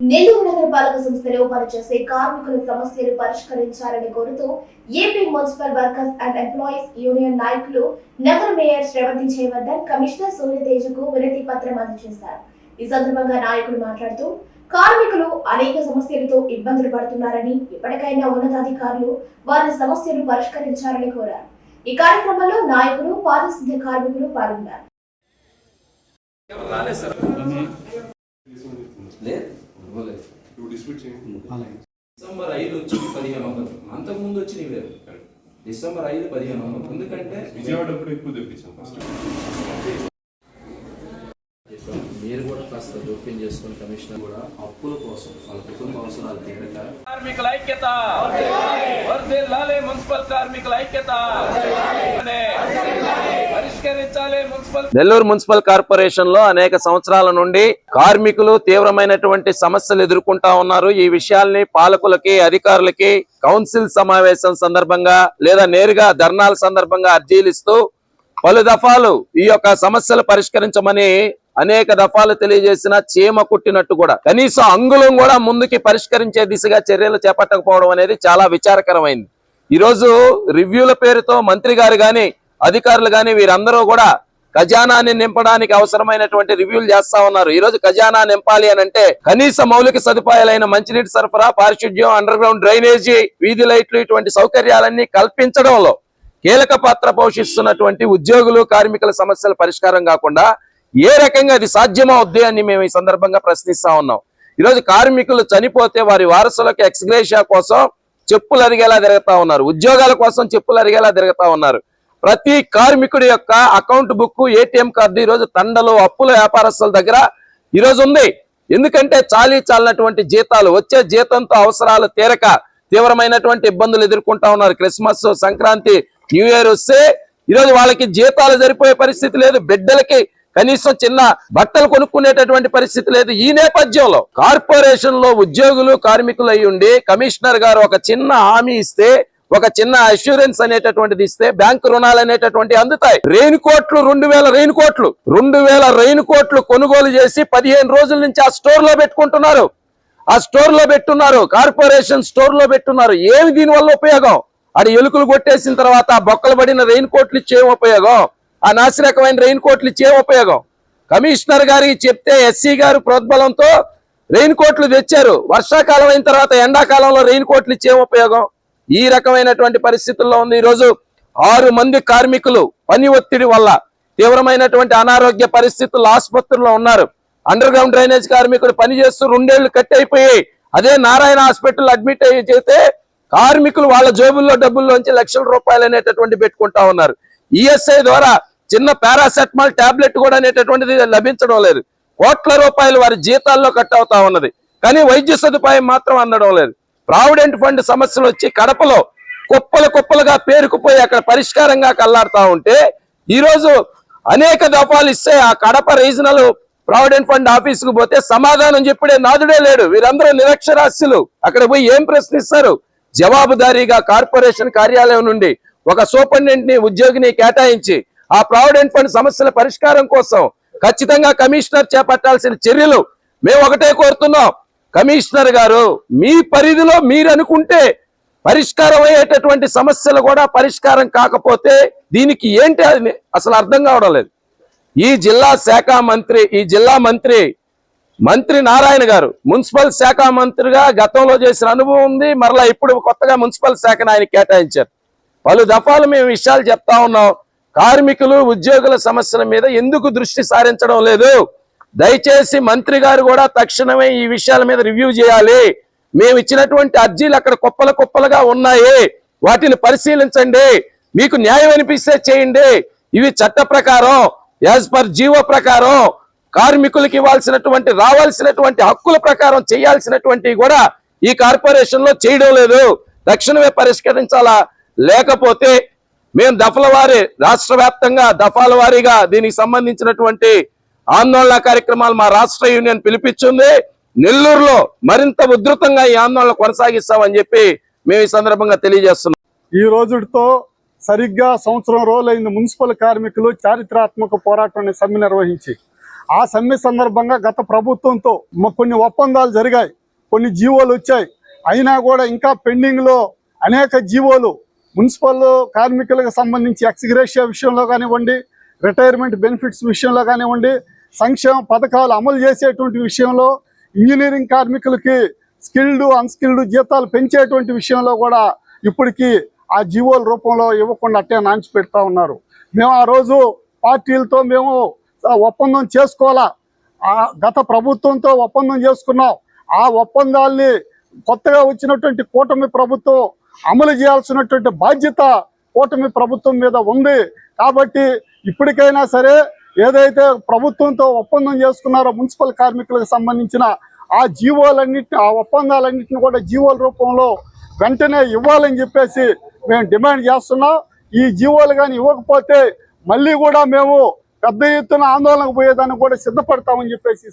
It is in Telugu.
నెల్లూరు నగరపాలక సంస్థలో పనిచేసే కార్మికుల సమస్యలు పరిష్కరించాలని కోరుతూ AP municipal workers and employees union నాయకులు నగర మేయర్ శ్రవంతి జయవర్ధన్ కమిషనర్ సూర్యతేజకు వినతి పత్రం అందజేశారు. ఈ సందర్భంగా నాయకులు మాట్లాడుతూ కార్మికులు అనేక సమస్యలతో ఇబ్బందులు పడుతున్నారని ఇప్పటికైనా ఉన్నతాధికారులు వారి సమస్యలు పరిష్కరించాలని కోరారు. ఈ కార్యక్రమంలో నాయకులు పారిశుద్ధ్య కార్మికులు పాల్గొన్నారు. లేదు డిసెంబర్ ఐదు వచ్చి పదిహేను వందలు. అంతకుముందు వచ్చి వేరు. డిసెంబర్ ఐదు పదిహేను వందలు. ఎందుకంటే విజయవాడ కూడా ఎక్కువ తెప్పించాం ఫస్ట్ మీరు కూడా కాస్త జోక్యం చేసుకుని కమిషనర్ కూడా అప్పుల కోసం వాళ్ళ కుటుంబ అవసరాలు తీరక కార్మికుల ఐక్యత. వర్ధిల్లాలి మున్సిపల్ కార్మికుల ఐక్యత. నెల్లూరు మున్సిపల్ కార్పొరేషన్లో అనేక సంవత్సరాల నుండి కార్మికులు తీవ్రమైనటువంటి సమస్యలు ఎదుర్కొంటా ఉన్నారు. ఈ విషయాల్ని పాలకులకి అధికారులకి కౌన్సిల్ సమావేశం సందర్భంగా లేదా నేరుగా ధర్నాల సందర్భంగా అర్జీలు ఇస్తూ పలు దఫాలు ఈ యొక్క సమస్యలు పరిష్కరించమని అనేక దఫాలు తెలియజేసిన చీమ కుట్టినట్టు కూడా. కనీసం అంగుళం కూడా ముందుకి పరిష్కరించే దిశగా చర్యలు చేపట్టకపోవడం అనేది చాలా విచారకరమైంది. ఈ రోజు రివ్యూల పేరుతో మంత్రి గారు కానీ అధికారులు కానీ వీరందరూ కూడా ఖజానాన్ని నింపడానికి అవసరమైనటువంటి రివ్యూలు చేస్తా ఉన్నారు. ఈ రోజు ఖజానా నింపాలి అని అంటే కనీస మౌలిక సదుపాయాలైన మంచినీటి సరఫరా పారిశుద్ధ్యం అండర్ గ్రౌండ్ డ్రైనేజీ వీధి లైట్లు ఇటువంటి సౌకర్యాలన్నీ కల్పించడంలో కీలక పాత్ర పోషిస్తున్నటువంటి ఉద్యోగులు కార్మికుల సమస్యల పరిష్కారం కాకుండా ఏ రకంగా అది సాధ్యమవుద్ది అని మేము ఈ సందర్భంగా ప్రశ్నిస్తా ఉన్నాం. ఈరోజు కార్మికులు చనిపోతే వారి వారసులకు ఎక్స్గ్రేషియా కోసం చెప్పులు అరిగేలా తిరుగుతా ఉన్నారు. ఉద్యోగాల కోసం చెప్పులు అరిగేలా తిరుగుతా ఉన్నారు. ప్రతి కార్మికుడి యొక్క అకౌంట్ బుక్ ఏటీఎం కార్డు ఈ రోజు తండలు అప్పుల వ్యాపారస్తుల దగ్గర ఈరోజు ఉంది ఎందుకంటే చాలీ చాలినటువంటి జీతాలు వచ్చే జీతంతో అవసరాలు తీరక తీవ్రమైనటువంటి ఇబ్బందులు ఎదుర్కొంటా ఉన్నారు. క్రిస్మస్ సంక్రాంతి న్యూ ఇయర్ వస్తే ఈరోజు వాళ్ళకి జీతాలు సరిపోయే పరిస్థితి లేదు. బిడ్డలకి కనీసం చిన్న బట్టలు కొనుక్కునేటటువంటి పరిస్థితి లేదు. ఈ నేపథ్యంలో కార్పొరేషన్లో ఉద్యోగులు కార్మికులు అయ్యుండి కమిషనర్ గారు ఒక చిన్న హామీ ఇస్తే ఒక చిన్న అష్యూరెన్స్ అనేటటువంటిది ఇస్తే బ్యాంకు రుణాలు అనేటటువంటి అందుతాయి. రెయిన్ కోట్లు రెండు వేల రెయిన్ కోట్లు రెండు వేల రెయిన్ కోట్లు కొనుగోలు చేసి పదిహేను రోజుల నుంచి ఆ స్టోర్లో పెట్టుకుంటున్నారు. ఆ స్టోర్లో పెట్టున్నారు. కార్పొరేషన్ స్టోర్లో పెట్టున్నారు. ఏమి దీని వల్ల ఉపయోగం? అది ఎలుకలు కొట్టేసిన తర్వాత ఆ బొక్కలు పడిన రెయిన్ కోట్లు ఇచ్చే ఉపయోగం? ఆ నాసిరకమైన రెయిన్ కోట్లు ఇచ్చే ఉపయోగం? కమిషనర్ గారికి చెప్తే ఎస్సీ గారు ప్రోద్బలంతో రెయిన్ కోట్లు తెచ్చారు. వర్షాకాలం అయిన తర్వాత ఎండాకాలంలో రెయిన్ కోట్లు ఇచ్చే ఉపయోగం? ఈ రకమైనటువంటి పరిస్థితుల్లో ఉంది. ఈరోజు ఆరు మంది కార్మికులు పని ఒత్తిడి వల్ల తీవ్రమైనటువంటి అనారోగ్య పరిస్థితులు ఆసుపత్రుల్లో ఉన్నారు. అండర్ గ్రౌండ్ డ్రైనేజ్ కార్మికుడు పని చేస్తూ రెండేళ్ళు కట్ అయిపోయి అదే నారాయణ హాస్పిటల్ అడ్మిట్ అయ్యి చేస్తే కార్మికులు వాళ్ళ జేబుల్లో డబ్బుల్లోంచి లక్షల రూపాయలు అనేటటువంటి పెట్టుకుంటా ఉన్నారు. ఈఎస్ఐ ద్వారా చిన్న పారాసెటమాల్ టాబ్లెట్ కూడా అనేటటువంటిది లభించడం లేదు. కోట్ల రూపాయలు వారి జీతాల్లో కట్ అవుతా ఉన్నది. కానీ వైద్య సదుపాయం మాత్రం అందడం లేదు. ప్రావిడెంట్ ఫండ్ సమస్యలు వచ్చి కడపలో కుప్పలు కుప్పలుగా పేరుకుపోయి అక్కడ పరిష్కారంగా కల్లాడుతూ ఉంటే ఈరోజు అనేక దఫాలు ఇస్తే ఆ కడప రీజనల్ ప్రావిడెంట్ ఫండ్ ఆఫీస్కు పోతే సమాధానం చెప్పడే నాదుడే లేడు. వీరందరూ నిరక్షరాస్యులు. అక్కడ పోయి ఏం ప్రశ్నిస్తారు? జవాబుదారీగా కార్పొరేషన్ కార్యాలయం నుండి ఒక సూపరింటెండెంట్ని ఉద్యోగిని కేటాయించి ఆ ప్రావిడెంట్ ఫండ్ సమస్యల పరిష్కారం కోసం ఖచ్చితంగా కమిషనర్ చేపట్టాల్సిన చర్యలు మేము ఒకటే కోరుతున్నాం. కమిషనర్ గారు మీ పరిధిలో మీరు అనుకుంటే పరిష్కారం అయ్యేటటువంటి సమస్యలు కూడా పరిష్కారం కాకపోతే దీనికి ఏంటి అని అసలు అర్థం కావడం లేదు. ఈ జిల్లా శాఖ మంత్రి ఈ జిల్లా మంత్రి మంత్రి నారాయణ గారు మున్సిపల్ శాఖ మంత్రిగా గతంలో చేసిన అనుభవం ఉంది మరలా ఇప్పుడు కొత్తగా మున్సిపల్ శాఖను ఆయన కేటాయించారు. పలు దఫాలు మేము విషయాలు చెప్తా ఉన్నాం. కార్మికులు ఉద్యోగుల సమస్యల మీద ఎందుకు దృష్టి సారించడం లేదు? దయచేసి మంత్రి గారు కూడా తక్షణమే ఈ విషయాల మీద రివ్యూ చేయాలి. మేము ఇచ్చినటువంటి అర్జీలు అక్కడ కుప్పల కుప్పలుగా ఉన్నాయి. వాటిని పరిశీలించండి. మీకు న్యాయం అనిపిస్తే చేయండి. ఇవి చట్ట ప్రకారం యాజ్ పర్ జీవో ప్రకారం కార్మికులకి ఇవ్వాల్సినటువంటి రావాల్సినటువంటి హక్కుల ప్రకారం చేయాల్సినటువంటివి కూడా ఈ కార్పొరేషన్లో చేయడం లేదు. తక్షణమే పరిష్కరించాలా? లేకపోతే మేము దఫల వారి రాష్ట్ర వ్యాప్తంగా దఫాల వారీగా దీనికి సంబంధించినటువంటి ఆందోళన కార్యక్రమాలు మా రాష్ట్ర యూనియన్ పిలిపించింది. నెల్లూరులో మరింత ఉధృతంగా ఈ ఆందోళన కొనసాగిస్తామని చెప్పి మేము ఈ సందర్భంగా తెలియజేస్తున్నాం. ఈ రోజుతో సరిగ్గా సంవత్సరం రోజులైన మున్సిపల్ కార్మికులు చారిత్రాత్మక పోరాటాన్ని సమ్మె నిర్వహించి. ఆ సమ్మె సందర్భంగా గత ప్రభుత్వంతో కొన్ని ఒప్పందాలు జరిగాయి. కొన్ని జీవోలు వచ్చాయి. అయినా కూడా ఇంకా పెండింగ్లో అనేక జీవోలు మున్సిపల్ కార్మికులకు సంబంధించి ఎక్స్గ్రేషియా విషయంలో కానివ్వండి రిటైర్మెంట్ బెనిఫిట్స్ విషయంలో కానివ్వండి సంక్షేమ పథకాలు అమలు చేసేటువంటి విషయంలో ఇంజనీరింగ్ కార్మికులకి స్కిల్డ్ అన్స్కిల్డ్ జీతాలు పెంచేటువంటి విషయంలో కూడా ఇప్పటికీ ఆ జీవోల రూపంలో ఇవ్వకుండా అట్టే నాంచి పెడతా ఉన్నారు. మేము ఆ రోజు పార్టీలతో మేము ఒప్పందం చేసుకోవాలా? ఆ గత ప్రభుత్వంతో ఒప్పందం చేసుకున్నాం. ఆ ఒప్పందాల్ని కొత్తగా వచ్చినటువంటి కూటమి ప్రభుత్వం అమలు చేయాల్సినటువంటి బాధ్యత కూటమి ప్రభుత్వం మీద ఉంది. కాబట్టి ఇప్పటికైనా సరే ఏదైతే ప్రభుత్వంతో ఒప్పందం చేసుకున్నారో మున్సిపల్ కార్మికులకు సంబంధించిన ఆ జీవోలన్నింటిని ఆ ఒప్పందాలన్నింటిని కూడా జీవోల రూపంలో వెంటనే ఇవ్వాలని చెప్పేసి మేము డిమాండ్ చేస్తున్నాం. ఈ జీవోలు కానీ ఇవ్వకపోతే మళ్ళీ కూడా మేము పెద్ద ఎత్తున ఆందోళనకు పోయేదానికి కూడా సిద్ధపడతామని చెప్పేసి